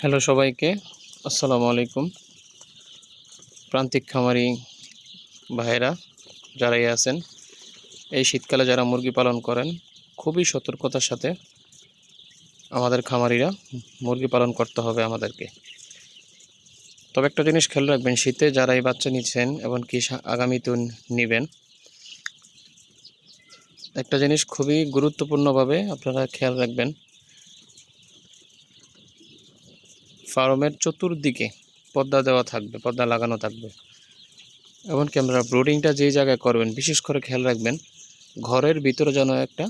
Hello সবাইকে, আসসালামু আলাইকুম। প্রান্তিক খামারি ভাইয়েরা যারাই আছেন, এই শীতকালে যারা মুরগি পালন করেন, খুবই সতর্কতার সাথে আমাদের খামারিরা মুরগি পালন করতে হবে আমাদেরকে। তবে একটা জিনিস খেয়াল রাখবেন, শীতে যারা এই বাচ্চা নিচ্ছেন এবং কি আগামীতে নেবেন, একটা জিনিস খুবই গুরুত্বপূর্ণভাবে আপনারা খেয়াল রাখবেন ফার্মের চতুর্দিকে পর্দা দেওয়া থাকবে, পর্দা লাগানো থাকবে। এমনকি আমরা ব্রোডিংটা যেই জায়গায় করবেন, বিশেষ করে খেয়াল রাখবেন, ঘরের ভিতরে যেন একটা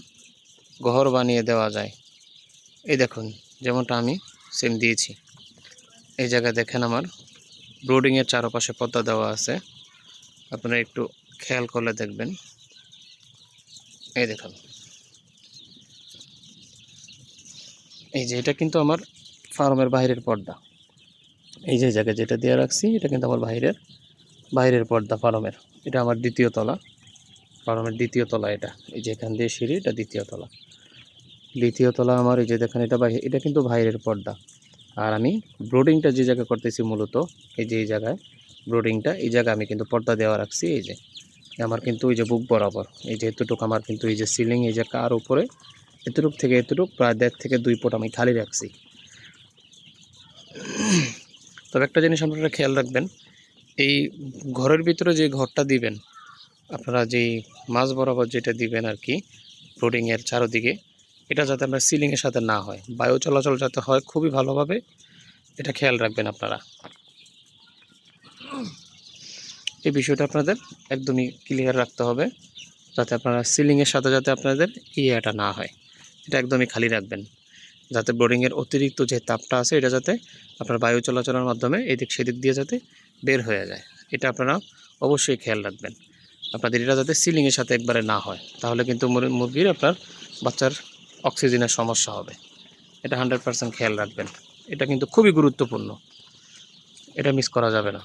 ঘর বানিয়ে দেওয়া যায়। এই দেখুন, যেমনটা আমি সেম দিয়েছি। এই জায়গায় দেখেন আমার ব্রোডিংয়ের চারপাশে পর্দা দেওয়া আছে। আপনারা একটু খেয়াল করলে দেখবেন। এই দেখুন। এই যে এটা কিন্তু আমার ফার্মের বাইরের পর্দা। এই যে জায়গায় যেটা দিয়ে রাখছি, এটা কিন্তু আমার বাইরের বাইরের পর্দা ফার্মের। এটা আমার দ্বিতীয় তলা। ফার্মের দ্বিতীয় তলা এটা। এই যে এখান দিয়ে সিঁড়ি, এটা দ্বিতীয় তলা। দ্বিতীয় তলা আমার, এই যে দেখেন এটা বাইরে এটা কিন্তু বাইরের পর্দা। আর আমি ব্রোডিংটা যে জায়গায় করতেছি মূলত, এই যে এই জায়গায়, ব্রোডিংটা, এই জায়গায় আমি কিন্তু পর্দা দেওয়া রাখছি, এই যে। আমার কিন্তু ওই যে বুক বরাবর। এই যে এতটুকু আমার কিন্তু এই যে সিলিং, এই যে কার উপরে, এতটুক থেকে এতটুক, প্রায় দেড় থেকে দুই ফুট আমি খালি রাখছি। তবে একটা জিনিস আপনারা খেয়াল রাখবেন, এই ঘরের ভিতরে যে ঘরটা দিবেন, আপনারা যেই মাছ বরাবর যেটা দিবেন আর কি ব্রোডিংয়ের চারোদিকে, এটা যাতে আপনার সিলিংয়ের সাথে না হয়, বায়ু চলাচল যাতে হয় খুবই ভালোভাবে, এটা খেয়াল রাখবেন আপনারা। এই বিষয়টা আপনাদের একদমই ক্লিয়ার রাখতে হবে, যাতে আপনারা সিলিংয়ের সাথে যাতে আপনাদের ইয়েটা না হয়, এটা একদমই খালি রাখবেন। যাতে বোর্ডিংয়ের অতিরিক্ত যে তাপটা আছে, এটা যাতে আপনার বায়ু চলাচলের মাধ্যমে এদিক সেদিক দিয়ে যাতে বের হয়ে যায়। এটা আপনারা অবশ্যই খেয়াল রাখবেন। আপনাদের এটা যাতে সিলিংয়ের সাথে একবারে না হয়, তাহলে কিন্তু মুরগির আপনার বাচ্চার অক্সিজেনের সমস্যা হবে। এটা হান্ড্রেড পারসেন্ট খেয়াল রাখবেন। এটা কিন্তু খুবই গুরুত্বপূর্ণ। এটা মিস করা যাবে না।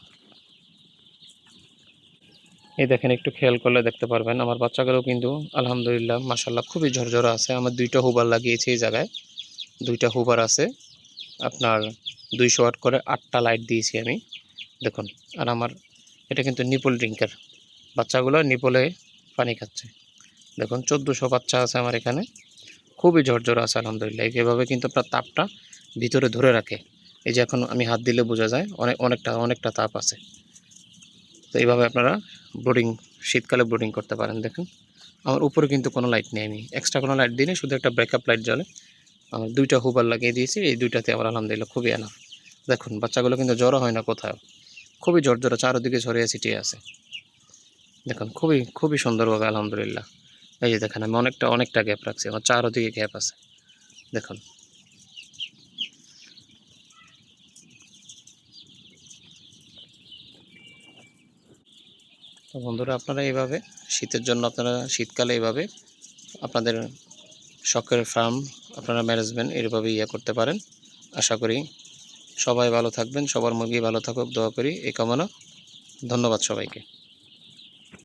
এই দেখেন, একটু খেয়াল করলে দেখতে পারবেন। আমার বাচ্চাগুলো কিন্তু আলহামদুলিল্লাহ মাসাল্লাহ খুবই ঝরঝরা আছে। আমার দুইটা হুবার লাগিয়েছি এই জায়গায়। দুইটা হুবার আছে। আপনার দুইশো ওয়াট করে আটটা লাইট দিয়েছি আমি। দেখুন, আর আমার এটা কিন্তু নিপল ড্রিঙ্কার। বাচ্চাগুলো নিপলে পানি খাচ্ছে। দেখুন, চোদ্দোশো বাচ্চা আছে আমার এখানে। খুবই ঝরঝর আছে, আলহামদুলিল্লাহ। এভাবে কিন্তু আপনার তাপটা ভিতরে ধরে রাখে। এই যে এখন আমি হাত দিলে বোঝা যায়, অনেক, অনেকটা অনেকটা তাপ আছে। তো এইভাবে আপনারা বোর্ডিং, শীতকালে বোর্ডিং করতে পারেন। দেখুন, আমার উপরে কিন্তু কোনো লাইট নেই আমি। এক্সট্রা কোনো লাইট দিই শুধু একটা ব্রেকআপ লাইট জ্বলে। আমার দুইটা হুবার লাগিয়ে দিয়েছি। এই দুইটাতে আমার আলহামদুলিল্লাহ খুবই এনাফ দেখুন, বাচ্চাগুলো কিন্তু জ্বরও হয় না কোথাও। খুবই জ্বর জ্বর চারোদিকে ছড়িয়ে ছিটিয়ে আছে। দেখুন, খুবই খুবই সুন্দরভাবে আলহামদুলিল্লাহ। এই যে দেখেন, আমি অনেকটা অনেকটা গ্যাপ রাখছি। আমার চারোদিকে গ্যাপ আছে। দেখুন। বন্ধুরা, আপনারা এইভাবে শীতের জন্য আপনারা শীতকালে এইভাবে আপনাদের শখের ফার্ম আপনারা ম্যানেজমেন্ট এরভাবে ইয়ে করতে পারেন। আশা করি সবাই ভালো থাকবেন, সবার মুরগি ভালো থাকুক, দোয়া করি, এই কামনা। ধন্যবাদ সবাইকে।